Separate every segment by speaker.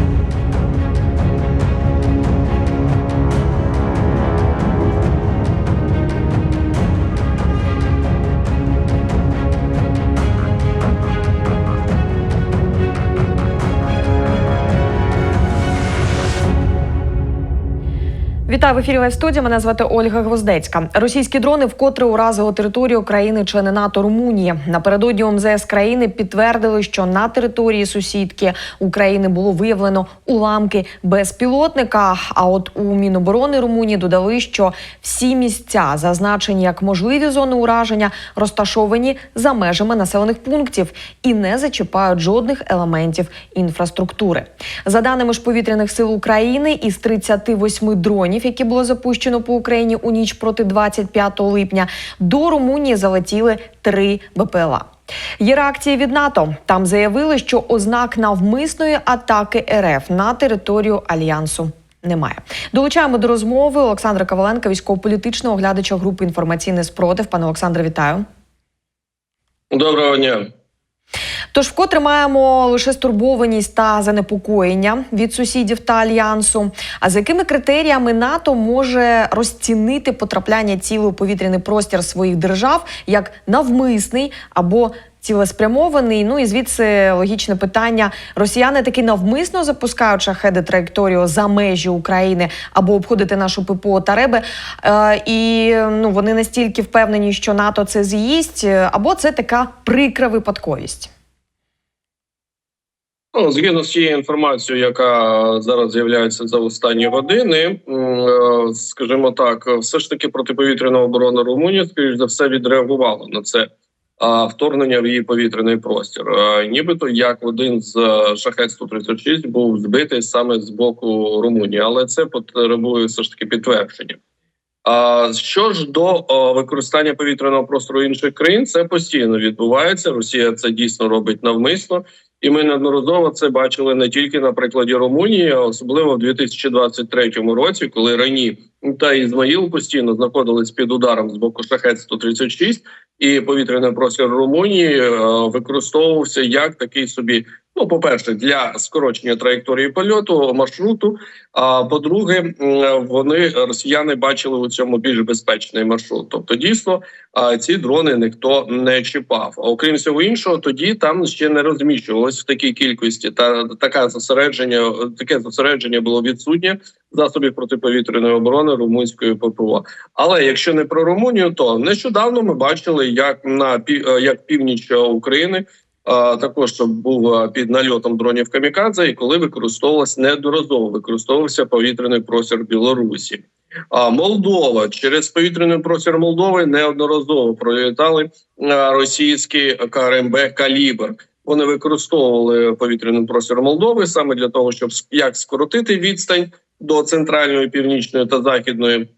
Speaker 1: you Вітаю в ефірі Лайв студія. Мене звати Ольга Гвоздецька. Російські дрони вкотре уразили територію країни члени НАТО Румунії. Напередодні МЗС країни підтвердили, що на території сусідки України було виявлено уламки безпілотника. А от у Міноборони Румунії додали, що всі місця, зазначені як можливі зони ураження, розташовані за межами населених пунктів і не зачіпають жодних елементів інфраструктури. За даними ж повітряних сил України, із 38 дронів, які було запущено по Україні у ніч проти 25 липня, до Румунії залетіли три БПЛА. Є реакції від НАТО. Там заявили, що ознак навмисної атаки РФ на територію альянсу. Немає. Долучаємо до розмови Олександра Коваленка, військово-політичного оглядача групи інформаційний спротив. Пане Олександре, вітаю.
Speaker 2: Доброго дня.
Speaker 1: Тож вкотре маємо лише стурбованість та занепокоєння від сусідів та альянсу. А за якими критеріями НАТО може розцінити потрапляння цілий у повітряний простір своїх держав як навмисний або цілеспрямований? Ну і звідси логічне питання: росіяни таки навмисно запускають шахеди траєкторію за межі України або обходити нашу ППО та реби. Е, і ну вони настільки впевнені, що НАТО це з'їсть, або це така прикра випадковість.
Speaker 2: Ну, згідно з тією інформацією, яка зараз з'являється за останні години, е, скажімо так, все ж таки протиповітряна оборона Румунії, скоріш за все, відреагувала на це вторгнення в її повітряний простір. Нібито як один з е, шахет 136 був збитий саме з боку Румунії, але це потребує все ж таки підтвердження. А що ж до використання повітряного простору інших країн, це постійно відбувається. Росія це дійсно робить навмисно, і ми неодноразово це бачили не тільки на прикладі Румунії, а особливо в 2023 році, коли Рані та Ізмаїл постійно знаходились під ударом з боку шахет 136 і повітряний простір Румунії е, використовувався як такий собі. Ну, по перше, для скорочення траєкторії польоту маршруту. А по-друге, вони росіяни бачили у цьому більш безпечний маршрут. Тобто, дійсно, ці дрони ніхто не чіпав. Окрім всього іншого, тоді там ще не розміщувалось в такій кількості. Та таке зосередження, таке зосередження було відсутнє засобів протиповітряної оборони румунської ППО. Але якщо не про Румунію, то нещодавно ми бачили, як на як північ України. Також був під нальотом дронів камікадзе, і коли використовувалось неодноразово використовувався повітряний простір Білорусі. А Молдова через повітряний простір Молдови неодноразово пролітали російські КРМБ Калібр. Вони використовували повітряний простір Молдови саме для того, щоб як скоротити відстань до центральної, північної та західної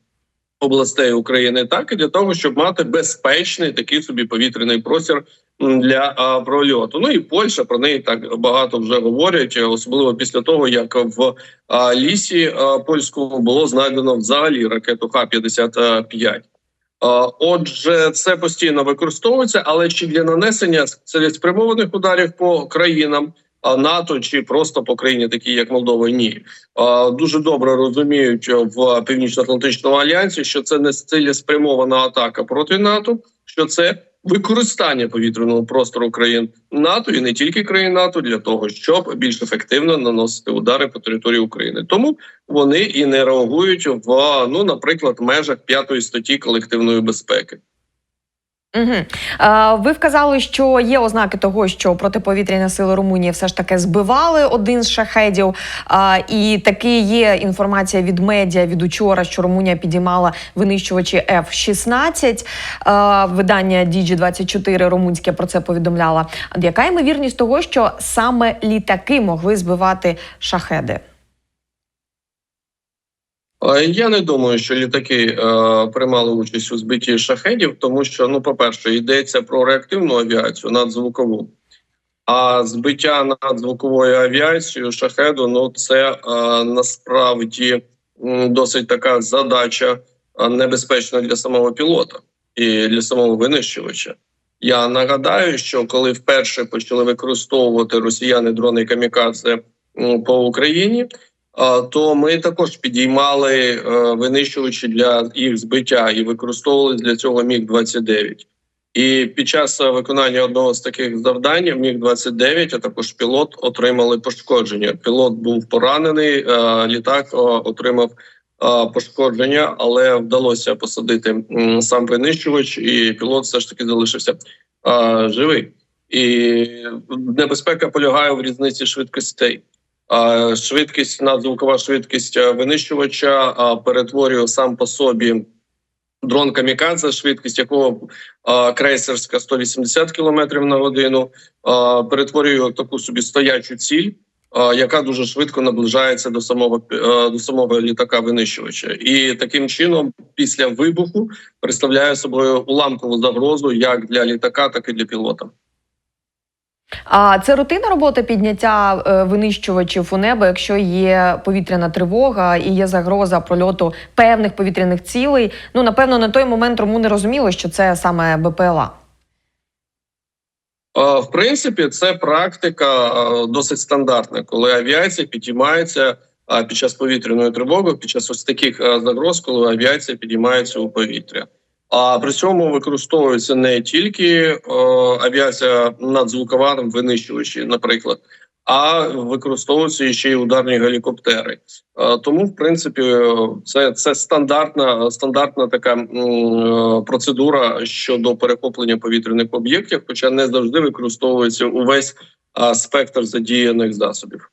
Speaker 2: областей України, так і для того, щоб мати безпечний такий собі повітряний простір для а, прольоту. Ну і Польща про неї так багато вже говорять, особливо після того, як в а, лісі а, польському було знайдено взагалі ракету Х-55. Отже, це постійно використовується, але чи для нанесення цілеспрямованих ударів по країнам НАТО чи просто по країні, такі як Молдова, ні дуже добре розуміють в північно-атлантичному альянсі, що це не цілеспрямована атака проти НАТО, що це використання повітряного простору країн НАТО і не тільки країн НАТО для того, щоб більш ефективно наносити удари по території України. Тому вони і не реагують в ну, наприклад, межах п'ятої статті колективної безпеки.
Speaker 1: Угу. Ви вказали, що є ознаки того, що протиповітряні сили Румунії все ж таки збивали один з шахедів. І таки є інформація від медіа від учора, що Румунія підіймала винищувачі F-16. Видання DG24 румунське про це повідомляло. Яка ймовірність того, що саме літаки могли збивати шахеди?
Speaker 2: Я не думаю, що літаки е, приймали участь у збитті шахедів, тому що, ну, по перше, йдеться про реактивну авіацію надзвукову. А збиття надзвуковою авіацією шахеду ну це е, насправді досить така задача небезпечна для самого пілота і для самого винищувача. Я нагадаю, що коли вперше почали використовувати росіяни дрони камікадзе по Україні. То ми також підіймали е, винищувачі для їх збиття і використовували для цього міг 29 І під час виконання одного з таких завдань міг 29 а також пілот отримали пошкодження. Пілот був поранений, е, літак е, отримав пошкодження, але вдалося посадити сам винищувач, і пілот все ж таки залишився живий. І небезпека полягає в різниці швидкостей. Швидкість надзвукова швидкість е, винищувача перетворює сам по собі дрон камікадзе, швидкість якого крейсерська 180 км на годину, перетворює таку собі стоячу ціль, яка дуже швидко наближається до самого е, до самого літака винищувача, і таким чином, після вибуху, представляє собою уламкову загрозу як для літака, так і для пілота.
Speaker 1: А це рутинна робота підняття е, винищувачів у небо, якщо є повітряна тривога і є загроза прольоту певних повітряних цілей. Ну напевно, на той момент румуни розуміли, що це саме БПЛА.
Speaker 2: В принципі, це практика е, досить стандартна, коли авіація підіймається під час повітряної тривоги, під час ось таких е, загроз, коли авіація підіймається у повітря. А при цьому використовується не тільки е, авіація надзвукова винищувачі, наприклад, а використовуються ще й ударні гелікоптери. Е, Тому, в принципі, це, це стандартна стандартна така м, е, процедура щодо перехоплення повітряних об'єктів, хоча не завжди використовується увесь е, спектр задіяних засобів.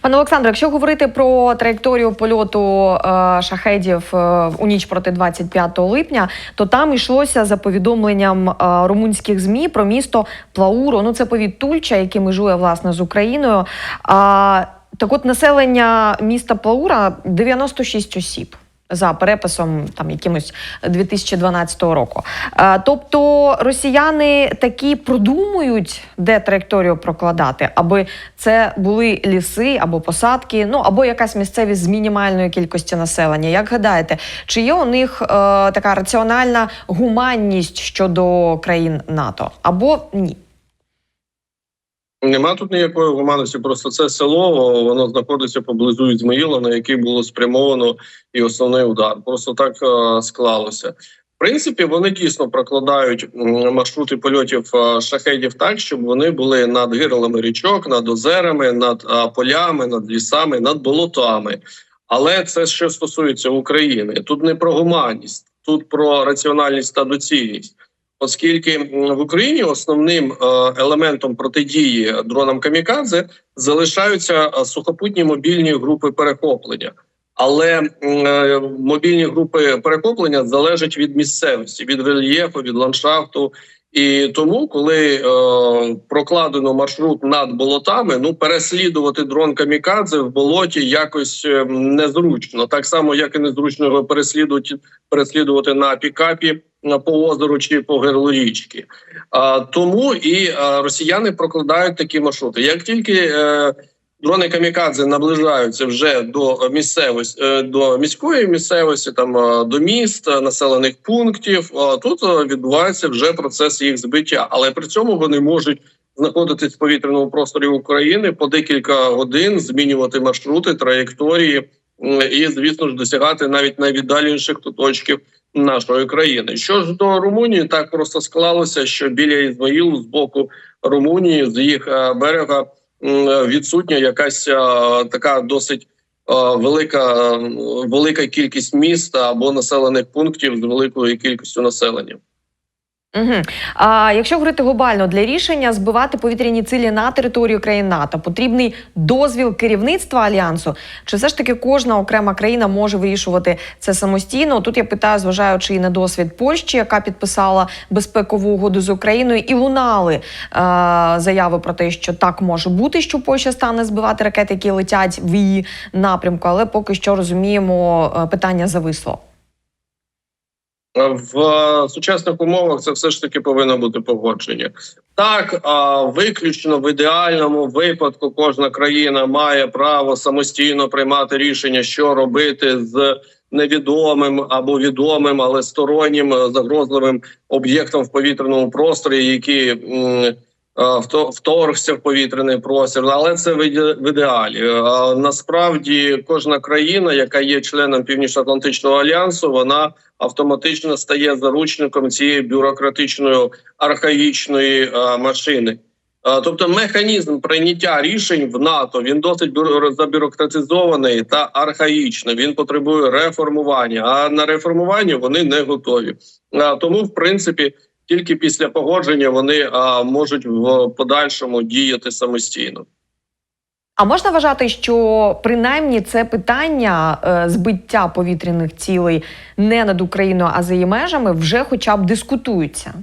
Speaker 1: Пане Олександре, якщо говорити про траєкторію польоту е, шахедів е, у ніч проти 25 липня, то там йшлося за повідомленням е, румунських змі про місто Плауро. Ну це повіт Тульча, який межує власне з Україною. А так, от населення міста Плаура 96 осіб. За переписом там якимось 2012 року. Е, Тобто росіяни такі продумують, де траєкторію прокладати, аби це були ліси або посадки, ну або якась місцевість з мінімальної кількості населення. Як гадаєте, чи є у них е, така раціональна гуманність щодо країн НАТО або ні?
Speaker 2: Нема тут ніякої гуманності, просто це село воно знаходиться поблизу Ізмаїла, на який було спрямовано і основний удар. Просто так е, склалося. В принципі, вони дійсно прокладають маршрути польотів е, шахедів так, щоб вони були над гирлами річок, над озерами, над е, полями, над лісами, над болотами. Але це що стосується України. Тут не про гуманність, тут про раціональність та доцільність. Оскільки в Україні основним е, елементом протидії дронам камікадзе залишаються е, сухопутні мобільні групи перехоплення. Але е, мобільні групи перехоплення залежать від місцевості, від рельєфу, від ландшафту. І тому, коли е, прокладено маршрут над болотами, ну переслідувати дрон камікадзе в болоті якось незручно, так само як і незручно його переслідувати переслідувати на пікапі по озеру чи по гирлу річки. А, тому і росіяни прокладають такі маршрути. Як тільки е, дрони камікадзе наближаються вже до місцевості е, до міської місцевості, там до міст, е, населених пунктів, тут відбувається вже процес їх збиття, але при цьому вони можуть. Знаходитись в повітряному просторі України по декілька годин, змінювати маршрути, траєкторії і, звісно ж, досягати навіть найвіддаленіших куточків нашої країни. Що ж до Румунії, так просто склалося, що біля Ізмаїлу з боку Румунії, з їх е, берега відсутня якась е, така досить е, велика, велика кількість міст або населених пунктів з великою кількістю населення.
Speaker 1: Угу. А якщо говорити глобально для рішення збивати повітряні цілі на територію країн НАТО, потрібний дозвіл керівництва альянсу. Чи все ж таки кожна окрема країна може вирішувати це самостійно? Тут я питаю, зважаючи і на досвід Польщі, яка підписала безпекову угоду з Україною, і лунали е- заяви про те, що так може бути, що Польща стане збивати ракети, які летять в її напрямку, але поки що розуміємо, е, питання зависло.
Speaker 2: В сучасних умовах це все ж таки повинно бути погодження. Так, виключно в ідеальному випадку кожна країна має право самостійно приймати рішення, що робити з невідомим або відомим, але стороннім загрозливим об'єктом в повітряному просторі, які вторгся в повітряний простір, але це в ідеалі. Е, Насправді, кожна країна, яка є членом Північно-Атлантичного альянсу, вона автоматично стає заручником цієї бюрократичної архаїчної е, машини. Е, Тобто механізм прийняття рішень в НАТО він досить забюрократизований та архаїчний. Він потребує реформування. А на реформування вони не готові. Е, Тому, в принципі, тільки після погодження вони е, можуть в подальшому діяти самостійно.
Speaker 1: А можна вважати, що принаймні це питання е, збиття повітряних цілей не над Україною, а за її межами вже хоча б дискутуються.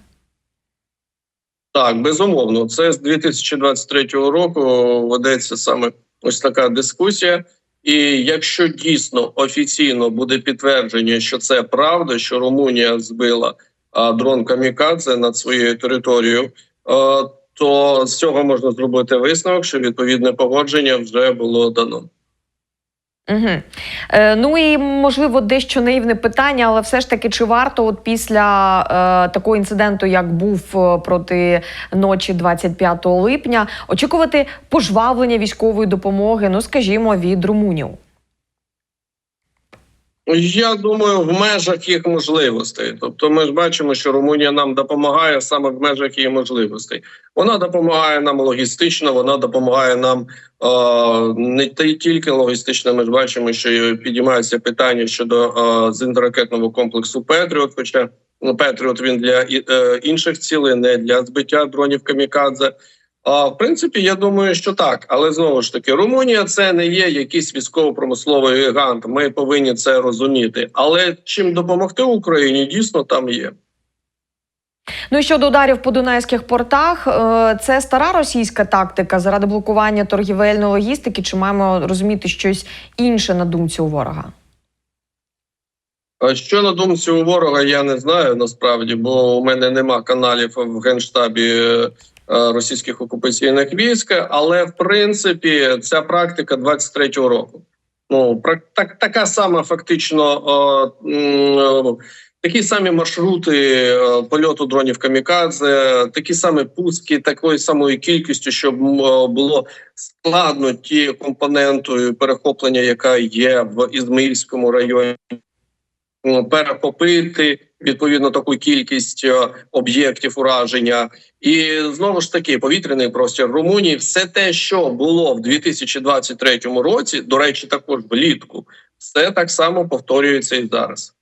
Speaker 2: Так, безумовно, це з 2023 року ведеться саме ось така дискусія. І якщо дійсно офіційно буде підтвердження, що це правда, що Румунія збила а, дрон Камікадзе над своєю територією, то з цього можна зробити висновок, що відповідне погодження вже було дано.
Speaker 1: Угу. Е, ну і можливо дещо наївне питання, але все ж таки, чи варто от після е, такого інциденту, як був е, проти ночі 25 липня, очікувати пожвавлення військової допомоги, ну скажімо, від румунів?
Speaker 2: Я думаю, в межах їх можливостей. Тобто, ми ж бачимо, що Румунія нам допомагає саме в межах її можливостей. Вона допомагає нам логістично, вона допомагає нам е, не ті- тільки логістично. Ми ж бачимо, що і підіймаються питання щодо е, зенітно-ракетного комплексу Петріот. Хоча ну, Петріот він для е, інших цілей, не для збиття дронів Камікадзе. В принципі, я думаю, що так, але знову ж таки, Румунія це не є якийсь військово-промисловий гігант. Ми повинні це розуміти. Але чим допомогти Україні, дійсно там є.
Speaker 1: Ну і щодо ударів по дунайських портах, е, це стара російська тактика заради блокування торгівельної логістики. Чи маємо розуміти щось інше на думці у ворога?
Speaker 2: Що на думці у ворога, я не знаю насправді, бо у мене нема каналів в генштабі е, російських окупаційних військ. Але в принципі ця практика 23-го року. Ну так, така сама фактично. е, е, Такі самі маршрути е, польоту дронів камікадзе, такі самі пуски, такою самою кількістю, щоб е, було складно ті компонентою перехоплення, яка є в Ізмаїльському районі перехопити відповідно таку кількість е, об'єктів ураження, і знову ж таки повітряний простір Румунії, все те, що було в 2023 році, до речі, також влітку, все так само повторюється і зараз.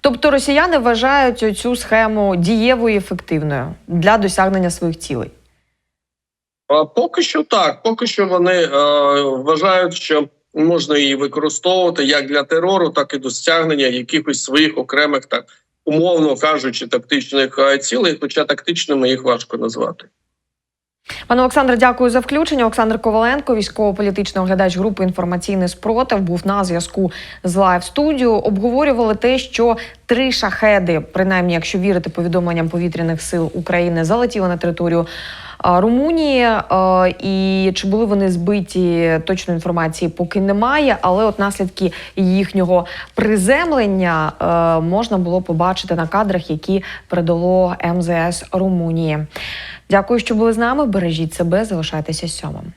Speaker 1: Тобто росіяни вважають цю схему дієвою і ефективною для досягнення своїх цілей.
Speaker 2: Поки що так, поки що вони е, вважають, що можна її використовувати як для терору, так і до стягнення якихось своїх окремих, так умовно кажучи, тактичних цілей, хоча тактичними їх важко назвати.
Speaker 1: Пане Олександре, дякую за включення. Олександр Коваленко, військово-політичний оглядач групи інформаційний спротив, був на зв'язку з Live Studio. Обговорювали те, що три шахеди, принаймні, якщо вірити повідомленням повітряних сил України, залетіли на територію. Румунії і чи були вони збиті точної інформації поки немає, але от наслідки їхнього приземлення можна було побачити на кадрах, які передало МЗС Румунії. Дякую, що були з нами. Бережіть себе, залишайтеся сьомим.